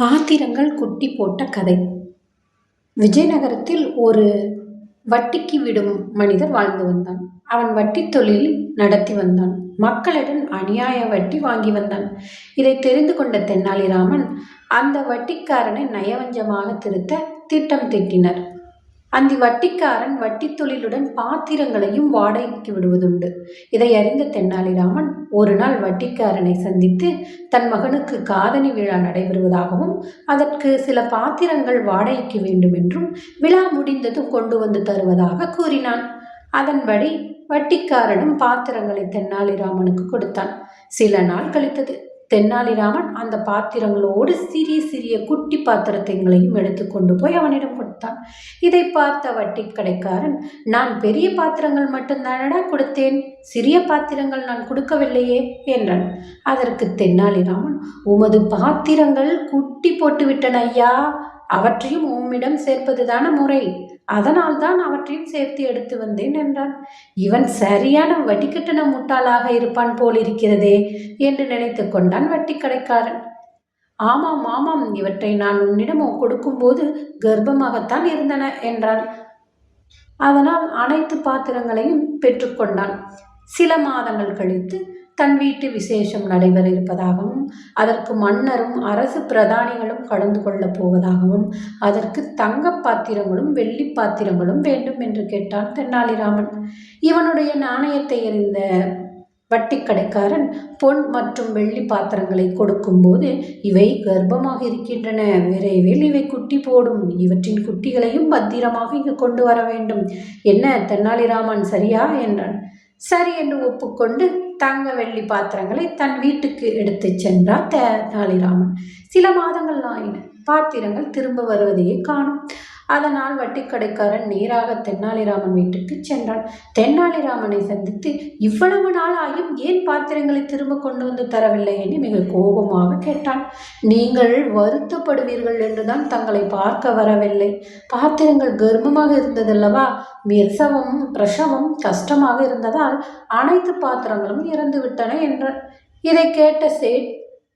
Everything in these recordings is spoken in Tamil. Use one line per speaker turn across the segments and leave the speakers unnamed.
பாத்திரங்கள் குட்டி போட்ட கதை. விஜயநகரத்தில் ஒரு வட்டிக்கு விடும் மனிதர் வாழ்ந்து வந்தான். அவன் வட்டி தொழில் நடத்தி வந்தான். மக்களிடம் அநியாய வட்டி வாங்கி வந்தான். இதை தெரிந்து கொண்ட தென்னாலிராமன் அந்த வட்டிக்காரனை நயவஞ்சமாக திருத்த திட்டம் தீட்டினர். அந்த வட்டிக்காரன் வட்டி தொழிலுடன் பாத்திரங்களையும் வாடகைக்கு விடுவதுண்டு. இதை அறிந்த தென்னாலிராமன் ஒரு நாள் வட்டிக்காரனை சந்தித்து தன் மகனுக்கு காதணி விழா நடைபெறுவதாகவும் அதற்கு சில பாத்திரங்கள் வாடகைக்கு வேண்டும் என்றும் விழா முடிந்ததும் கொண்டு வந்து தருவதாக கூறினான். அதன்படி வட்டிக்காரனும் பாத்திரங்களை தென்னாலிராமனுக்கு கொடுத்தான். சில நாள் கழித்தது. தென்னாலிராமன் அந்த பாத்திரங்களோடு சிறிய சிறிய குட்டி பாத்திரத்தைங்களையும் எடுத்து கொண்டு போய் அவனிடம் கொடுத்தான். இதை பார்த்த வட்டி கடைக்காரன் நான் பெரிய பாத்திரங்கள் மட்டும்தானடா கொடுத்தேன்? சிறிய பாத்திரங்கள் நான் கொடுக்கவில்லையே என்றான். அதற்கு தென்னாலிராமன் உமது பாத்திரங்கள் குட்டி போட்டுவிட்டன ஐயா. அவற்றையும் உம்மிடம் சேர்ப்பதுதான முறை. அதனால்தான் அவற்றையும் சேர்த்து எடுத்து வந்தேன் என்றான். இவன் சரியான வட்டிக்கட்டண முட்டாளாக இருப்பான் போல் இருக்கிறதே என்று நினைத்து கொண்டான் வட்டி கடைக்காரன் ஆமாம் ஆமாம் இவற்றை நான் உன்னிடம் கொடுக்கும்போது கர்ப்பமாகத்தான் இருந்தன என்றான். அதனால் அனைத்து பாத்திரங்களையும் பெற்றுக்கொண்டான் சில மாதங்கள் கழித்து தன் வீட்டு விசேஷம் நடைபெற இருப்பதாகவும் அதற்கு மன்னரும் அரசு பிரதானிகளும் கலந்து கொள்ளப் போவதாகவும் அதற்கு தங்க பாத்திரங்களும் வெள்ளி பாத்திரங்களும் வேண்டும் என்று கேட்டான் தென்னாலிராமன். இவனுடைய நாணயத்தை எறிந்த வட்டிக்கடைக்காரன் பொன் மற்றும் வெள்ளி பாத்திரங்களை கொடுக்கும்போது இவை கர்ப்பமாக இருக்கின்றன. விரைவில் இவை குட்டி போடும். இவற்றின் குட்டிகளையும் பத்திரமாக இங்கு கொண்டு வர வேண்டும். என்ன தென்னாலிராமன் சரியா? என்றான். சரி என்று ஒப்புக்கொண்டு தங்க வெள்ளி பாத்திரங்களை தன் வீட்டுக்கு எடுத்து சென்றார் தெனாலிராமன் சில மாதங்கள் ஆயின. பாத்திரங்கள் திரும்ப வருவதையே காணும். அதனால் வட்டிக்கடைக்காரன் நேராக தென்னாலிராமன் வீட்டுக்கு சென்றான். தென்னாலிராமனை சந்தித்து இவ்வளவு நாள் ஏன் பாத்திரங்களை திரும்ப கொண்டு வந்து தரவில்லை? என்று மிக கோபமாக கேட்டான். நீங்கள் வருத்தப்படுவீர்கள் என்றுதான் தங்களை பார்க்க வரவில்லை. பாத்திரங்கள் கர்ப்பமாக இருந்ததல்லவா? மிர்சவம் பிரசவம் கஷ்டமாக இருந்ததால் அனைத்து பாத்திரங்களும் இறந்து விட்டன என்றார் இதை கேட்ட சேட்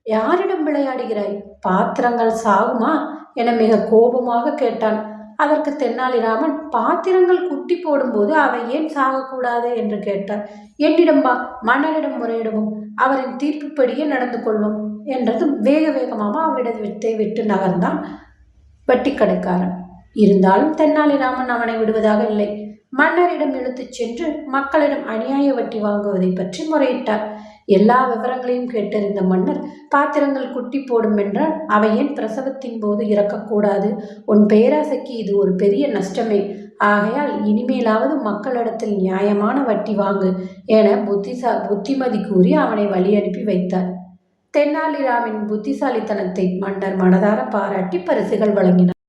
யாரிடம் விளையாடுகிறாய்? பாத்திரங்கள் சாகுமா? என மிக கோபமாக கேட்டான். அதற்கு தென்னாலிராமன் பாத்திரங்கள் குட்டி போடும்போது அவை ஏன் சாகக்கூடாது என்று கேட்டார். என்னிடம் வா மன்னரிடம் முறையிடுவோம் அவரின் தீர்ப்புப்படியே நடந்து கொள்வோம் என்றதும் வேக வேகமாக அவரிடம் விட்டை விட்டு நகர்ந்தான் வட்டிக்கடைக்காரன். இருந்தாலும் தென்னாலிராமன் அவனை விடுவதாக இல்லை. மன்னரிடம் இழுத்துச் சென்று மக்களிடம் அநியாய வட்டி வாங்குவதை பற்றி முறையிட்டார். எல்லா விவரங்களையும் கேட்டறிந்த மன்னர் பாத்திரங்கள் குட்டி போடும் என்றால் அவை ஏன் பிரசவத்தின் போது இறக்கக்கூடாது உன் பேராசைக்கு இது ஒரு பெரிய நஷ்டமே. ஆகையால் இனிமேலாவது மக்களிடத்தில் நியாயமான வட்டி வாங்கு என புத்திசா புத்திமதி கூறி அவனை வழி அனுப்பி வைத்தார். தென்னாலிராமின் புத்திசாலித்தனத்தை மன்னர் மனதார பாராட்டி பரிசுகள் வழங்கினார்.